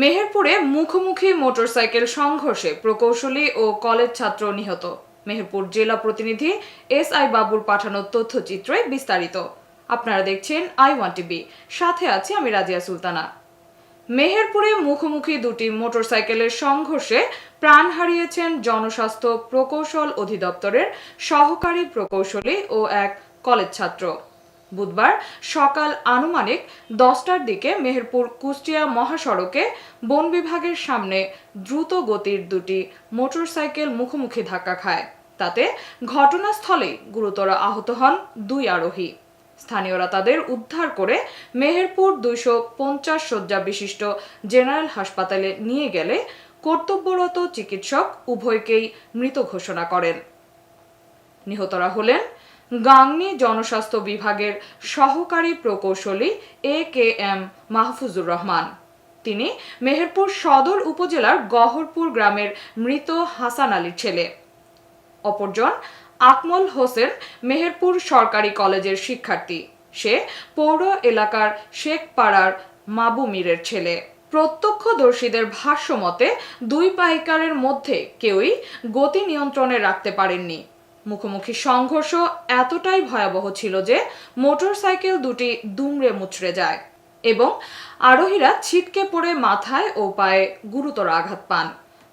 মেহেরপুরে মুখোমুখি মোটরসাইকেল সংঘর্ষে প্রকৌশলী ও কলেজ ছাত্র নিহত। মেহেরপুর জেলা প্রতিনিধি এস আই বাবুর পাঠানো তথ্যচিত্রে বিস্তারিত। আপনারা দেখছেন আই ওয়ান টিভি। সাথে আছি আমি রাজিয়া সুলতানা। মেহেরপুরে মুখোমুখি দুটি মোটরসাইকেলের সংঘর্ষে প্রাণ হারিয়েছেন জনস্বাস্থ্য প্রকৌশল অধিদপ্তরের সহকারী প্রকৌশলী ও এক কলেজ ছাত্র। বুধবার সকাল আনুমানিক দশটার দিকে মেহেরপুর কুষ্টিয়া মহাসড়কে বন বিভাগের সামনে দ্রুত গতির দুটি মোটরসাইকেল মুখোমুখি ধাক্কা খায়। তাতে ঘটনাস্থলেই গুরুতর আহত হন দুই আরোহী। স্থানীয়রা তাদের উদ্ধার করে মেহেরপুর দুইশো পঞ্চাশ শয্যা বিশিষ্ট জেনারেল হাসপাতালে নিয়ে গেলে কর্তব্যরত চিকিৎসক উভয়কেই মৃত ঘোষণা করেন। নিহতরা হলেন গাংনী জনস্বাস্থ্য বিভাগের সহকারী প্রকৌশলী A K M Mahfuzur Rahman. তিনি মেহেরপুর সদর উপজেলার গহরপুর গ্রামের মৃত হাসান আলীর ছেলে। অপরজন আকমল হোসেন, মেহেরপুর সরকারি কলেজের শিক্ষার্থী। সে পৌর এলাকার শেখ পাড়ার মাবু মীরের ছেলে। প্রত্যক্ষদর্শীদের ভাষ্য মতে দুই পাইকারের মধ্যে কেউই গতি নিয়ন্ত্রণে রাখতে পারেননি। মুখোমুখি সংঘর্ষ এতটাই ভয়াবহ ছিল যে মোটরসাইকেল দুটি দুমড়ে মুচড়ে যায় এবং আরোহীরা ছিটকে পড়ে মাথায় ও পায়ে গুরুতর আঘাত পান।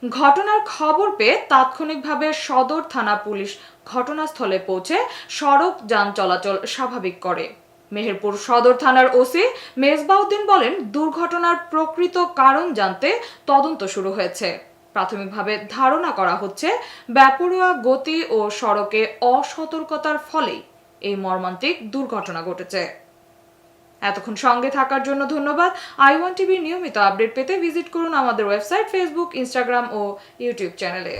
ঘটনার খবর পেয়ে তাৎক্ষণিকভাবে সদর থানা পুলিশ ঘটনাস্থলে পৌঁছে সড়ক যান চলাচল স্বাভাবিক করে। মেহেরপুর সদর থানার ওসি মেজবাউদ্দিন বলেন, দুর্ঘটনার প্রকৃত কারণ জানতে তদন্ত শুরু হয়েছে। প্রাথমিকভাবে ধারণা করা হচ্ছে, ব্যাপরোয়া গতি ও সড়কে অসতর্কতার ফলেই এই মর্মান্তিক দুর্ঘটনা ঘটেছে। এতক্ষণ সঙ্গে থাকার জন্য ধন্যবাদ। আই ওয়ান টিভির নিয়মিত আপডেট পেতে ভিজিট করুন আমাদের ওয়েবসাইট ফেসবুক ইনস্টাগ্রাম ও ইউটিউব চ্যানেলে।